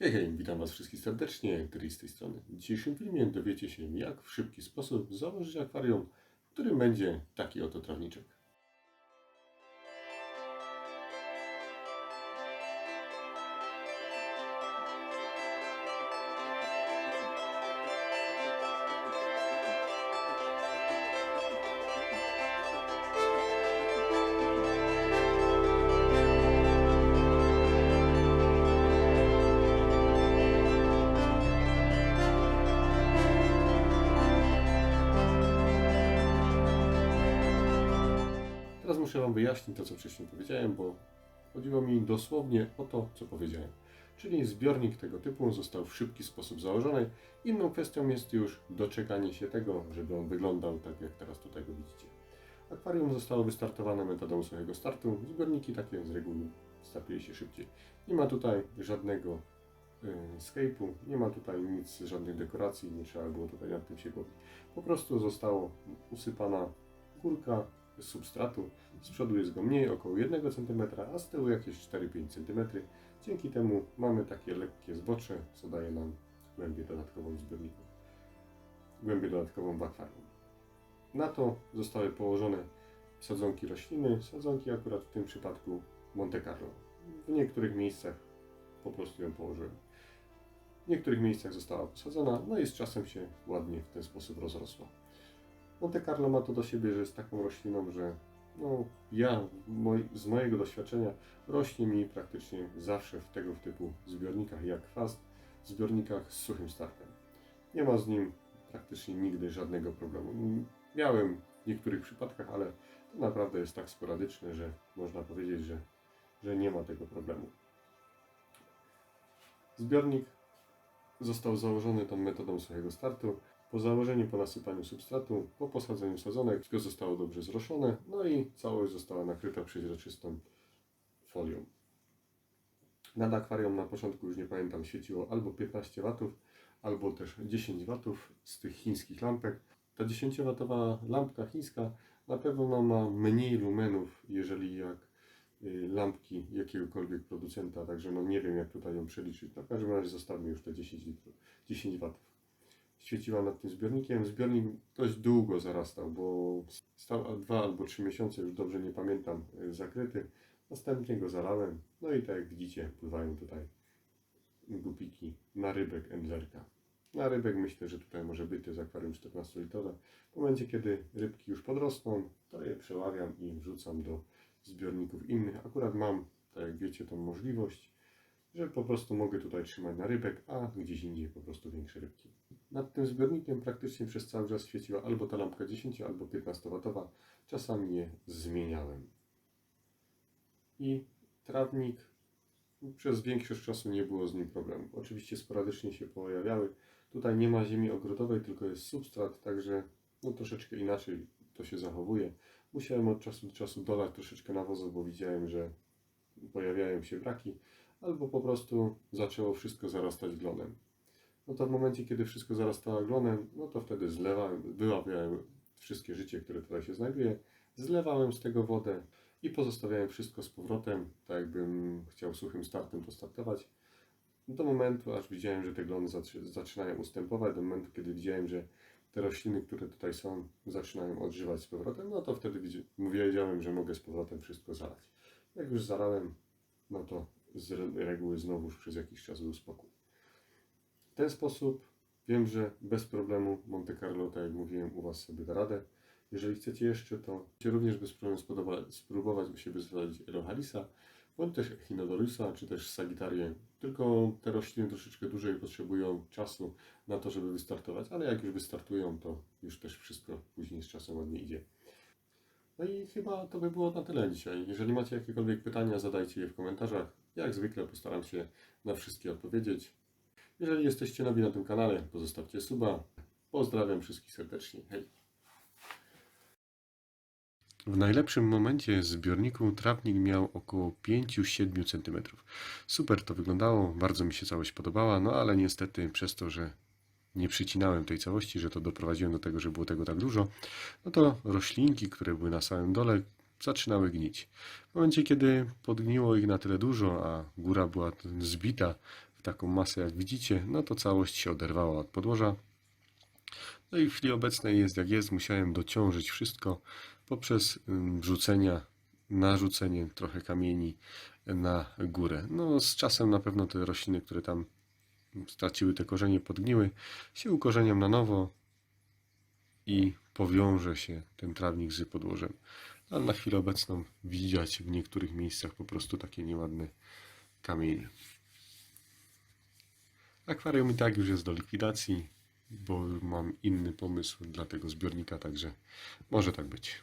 Hej, hej, witam Was wszystkich serdecznie, Gry z tej strony. W dzisiejszym filmie dowiecie się, jak w szybki sposób założyć akwarium, w którym będzie taki oto trawniczek. Muszę Wam wyjaśnić to, co wcześniej powiedziałem, bo chodziło mi dosłownie o to, co powiedziałem. Czyli zbiornik tego typu został w szybki sposób założony. Inną kwestią jest już doczekanie się tego, żeby on wyglądał tak, jak teraz tutaj go widzicie. Akwarium zostało wystartowane metodą suchego startu. Zbiorniki takie z reguły startuje się szybciej. Nie ma tutaj żadnego escape'u, nie ma tutaj nic, żadnych dekoracji, nie trzeba było tutaj nad tym się głowić. Po prostu zostało usypana górka substratu. Z przodu jest go mniej, około 1 cm, a z tyłu jakieś 4-5 cm. Dzięki temu mamy takie lekkie zbocze, co daje nam głębię dodatkową w zbiorniku. Głębię dodatkową w akwarium. Na to zostały położone sadzonki rośliny, sadzonki akurat w tym przypadku Monte Carlo. W niektórych miejscach po prostu ją położyłem. W niektórych miejscach została posadzona, no i z czasem się ładnie w ten sposób rozrosła. Monte Carlo ma to do siebie, że jest taką rośliną, że no, ja moj, z mojego doświadczenia rośnie mi praktycznie zawsze w tego typu zbiornikach jak chwast, zbiornikach z suchym startem. Nie ma z nim praktycznie nigdy żadnego problemu. Miałem w niektórych przypadkach, ale to naprawdę jest tak sporadyczne, że można powiedzieć, że, że nie ma tego problemu. Zbiornik został założony tą metodą suchego startu. Po założeniu, po nasypaniu substratu, po posadzeniu sadzonek, wszystko zostało dobrze zroszone, no i całość została nakryta przeźroczystą folią. Nad akwarium na początku, już nie pamiętam, świeciło albo 15 W, albo też 10 W z tych chińskich lampek. Ta 10-watowa lampka chińska na pewno ma mniej lumenów, jeżeli jak y, lampki jakiegokolwiek producenta, także no nie wiem jak tutaj ją przeliczyć. No w każdym razie zostawmy już te 10 litrów, 10 W świeciła nad tym zbiornikiem. Zbiornik dość długo zarastał, bo stał dwa albo trzy miesiące, już dobrze nie pamiętam, y, zakryty. Następnie go zalałem. No i tak jak widzicie, pływają tutaj gupiki na rybek endlerka. Na rybek myślę, że tutaj może być to jest akwarium 14-litrowe. W momencie, kiedy rybki już podrosną, to je przeławiam i wrzucam do zbiorników innych. Akurat mam, tak jak wiecie, tą możliwość, że po prostu mogę tutaj trzymać na rybek, a gdzieś indziej po prostu większe rybki. Nad tym zbiornikiem praktycznie przez cały czas świeciła albo ta lampka 10, albo 15 watowa. Czasami je zmieniałem. I trawnik przez większość czasu nie było z nim problemu. Oczywiście sporadycznie się pojawiały. Tutaj nie ma ziemi ogrodowej, tylko jest substrat, także no troszeczkę inaczej to się zachowuje. Musiałem od czasu do czasu dolać troszeczkę nawozu, bo widziałem, że pojawiają się braki, albo po prostu zaczęło wszystko zarastać glonem. No to w momencie, kiedy wszystko zarastało glonem, no to wtedy zlewałem, wyławiałem wszystkie życie, które tutaj się znajduje, zlewałem z tego wodę i pozostawiałem wszystko z powrotem, tak jakbym chciał suchym startem to startować. Do momentu, aż widziałem, że te glony zaczy- zaczynają ustępować, do momentu, kiedy widziałem, że te rośliny, które tutaj są, zaczynają odżywać z powrotem, no to wtedy wiedziałem, że mogę z powrotem wszystko zalać. Jak już zalałem, no to z re- reguły znowuż przez jakiś czas był spokój. Ten sposób wiem, że bez problemu Monte Carlo, tak jak mówiłem, u Was sobie da radę. Jeżeli chcecie jeszcze, to chcecie również bez problemu spodoba- spróbować by się wysadzić Elohalisa, bądź też Echinodolusa, czy też Sagittarię. Tylko te rośliny troszeczkę dłużej potrzebują czasu na to, żeby wystartować, ale jak już wystartują, to już też wszystko później z czasem ładnie idzie. No i chyba to by było na tyle dzisiaj. Jeżeli macie jakiekolwiek pytania, zadajcie je w komentarzach. Jak zwykle postaram się na wszystkie odpowiedzieć. Jeżeli jesteście nowi na tym kanale, pozostawcie suba. Pozdrawiam wszystkich serdecznie. Hej! W najlepszym momencie zbiorniku trawnik miał około 5-7 cm. Super to wyglądało, bardzo mi się całość podobała, no ale niestety przez to, że nie przycinałem tej całości, że to doprowadziłem do tego, że było tego tak dużo, no to roślinki, które były na samym dole, zaczynały gnić. W momencie, kiedy podgniło ich na tyle dużo, a góra była zbita w taką masę jak widzicie, no to całość się oderwała od podłoża. No i w chwili obecnej jest jak jest, musiałem dociążyć wszystko poprzez wrzucenia, narzucenie trochę kamieni na górę. No z czasem na pewno te rośliny, które tam straciły te korzenie, podgniły, się ukorzenią na nowo i powiąże się ten trawnik z podłożem. Ale na chwilę obecną widać w niektórych miejscach po prostu takie nieładne kamienie. Akwarium i tak już jest do likwidacji, bo mam inny pomysł dla tego zbiornika, także może tak być.